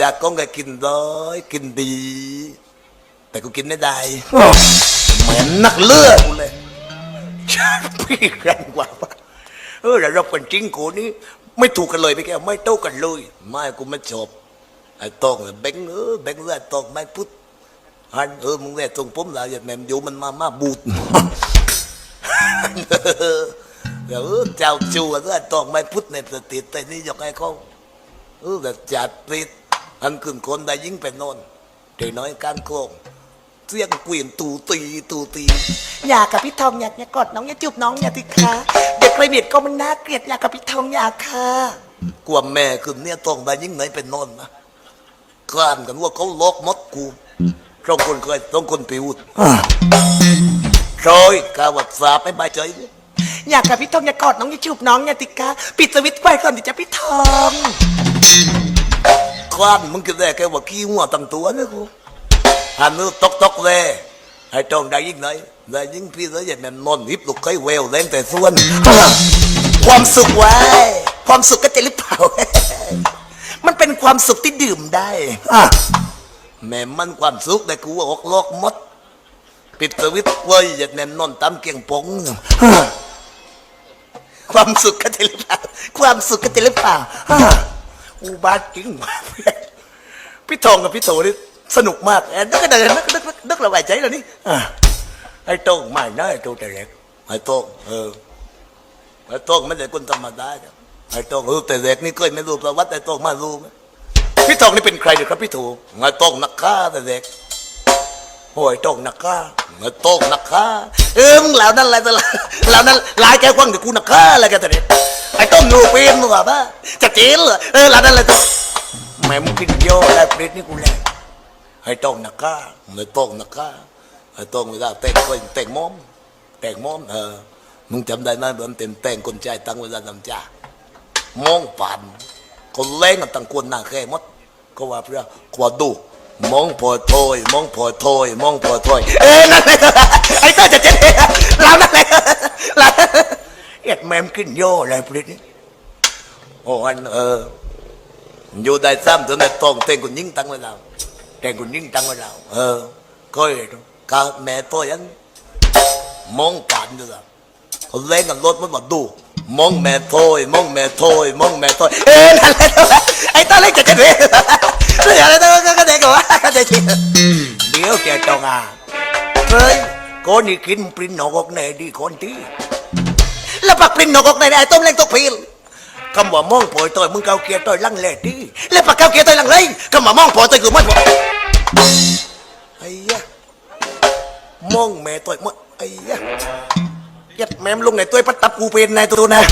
จากกงก็กินร้อยกินดี แต่กูกินไม่ได้เหมือนนักเลือดกูเลยพี่แรงกว่าปะเออแต่รบกันจริงกูนี่ไม่ถูกกันเลยพี่แกไม่โต้กันเลยไม่กูไม่จบไอ้ตองเนี่ยแบงค์เออแบงค์เลือดตองไม่พุทธฮันเออมึงเรียกตรงผมแล้วอย่าแม่มอยู่มันมามาบูดเดี๋ยวเออเจ้าจูเลือดตองไม่พุทธในประเทศแต่นี่ยกให้เขาเออแบบจัดปิด อันขึ้นคนได้ยิ่งเป็นโนนเด็กน้อยการโกงเสียงเกวียนตูตีตูตี อยากกับพี่ทองอยากอย่ากอดน้องอย่าจูบน้องอย่าติคะเด็กระเบียดก็มันน่าเกลียดอยากกับพี่ทองอยากค่ะกว่าแม่คือเนี่ยต้องได้ยิ่งไหนเป็นนอนนะกล้านกันว่าเขาลอกมดกูต้องคนเคยต้องคนปิวชอยกาวัดสาบไม่บายใจอยากกับพี่ทองอยากกอดน้องอย่าจูบน้องอย่าติคะปิดสวิตช์ไฟก่อนเดี๋ยวจะพี่ทอง กล้านมึงก็ได้แค่ว่าขี้หัวตั้งตัวนะกูหันมือตกตกเลยให้ต้องได้ยิ่งไหนได้ยิ่งพี่เลยอย่าแม่นนอนหิบลูกเคยเวลแรงแต่ส่วน ความสุขไว้ ความสุขก็จะหรือเปล่า มันเป็นความสุขที่ดื่มได้แม่มันความสุขแต่กูออกลอกมด ปิดสวิตช์ไว้อย่าแม่นนอนตามเกียงปงความสุขก็จะหรือเปล่า ความสุขก็จะหรือเปล่าอุบาทจริงว่ะพี่ ทองกับพี่โตนี่สนุกมากแอนนึกกันเลยนึกนึกนึกนึกระบายใจเลยนี่อะไอ้โต้งไม่นะไอ้โต้งแต่เล็กไอ้โต้งเออไอ้โต้งไม่ใช่คนธรรมดาจ้ะไอ้โต้งเออแต่เล็กนี่เคยไม่รู้ประวัติไอ้โต้งมารู้ไหมพี่ทองนี่เป็นใครเดี๋ยวครับพี่ถูไอ้โต้งนักฆ่าแต่เล็กโอ้ยโต้งนักฆ่าไอ้โต้งนักฆ่าเออมึงเหล่านั้นอะไรแต่ละเหล่านั้นลายแกกว้างเดี๋ยวกูนักฆ่าอะไรกันแต่เด็กไอ้โต้งดูเป็นมึงเหรอปะจะเจนเหรอเออเหล่านั้นอะไรตั วแม่มึงกินโย่แล้วเปรตนี่กูแหละให้ต้องนักก้าไม่ต้องนักก้าให้ต้องเวลาแต่งก็แต่งม้อมแต่งม้อมเออมึงจำได้ไหมมันเต็มแต่งคนใจตั้งเวลานำจ่ามองผ่านคนเล่งกันตั้งคนหน้าแค่มดก็ว่าเพื่อกว่าดูมองพอโถอยมองพอโถอยมองพอโถอยเอ้ยนั่นแหละไอ้เต้จะเจ๊เรานั่นแหละเราเอ็ดแม่มกินโย่อะไรเปรตนี่โอ้อันเออ อยู่ได้ซ้ำตัวในตองเต็งคุณยิ่งตั้งไว้แล้วเต็งคุณยิ่งตั้งไว้แล้วเออก็เห็นกาแม่ตัวยันมองผ่านดูละเขาเล่นกันรถมันมาดูมองแม่โถอยมองแม่โถอยมองแม่โถอยเอ้ยนั่นแหละนั่นแหละไอ้ตาเล็กจะจะเด็กเรื่องอะไรตัวก็เด็กวะก็เด็กเดี๋ยวแกต้องอะเฮ้ยคนนี้กินปริ้นหนอกแน่ดีคนที่แล้วปักปรินนกออกในไอ้ต้มเล้งตกพิล คำว่ามองปอยต่อยมึงเกาเกียร์ต่อยลังเลดีแล้วปากเกาเกียร์ตัวหลังเลยคำว่ามองปอยต่อยคือมันไอ้ยะมองแม่ต่อยมันไอ้ยะยัดแม่มลงในตัวปัตตับกูเป็นนายตัวนะ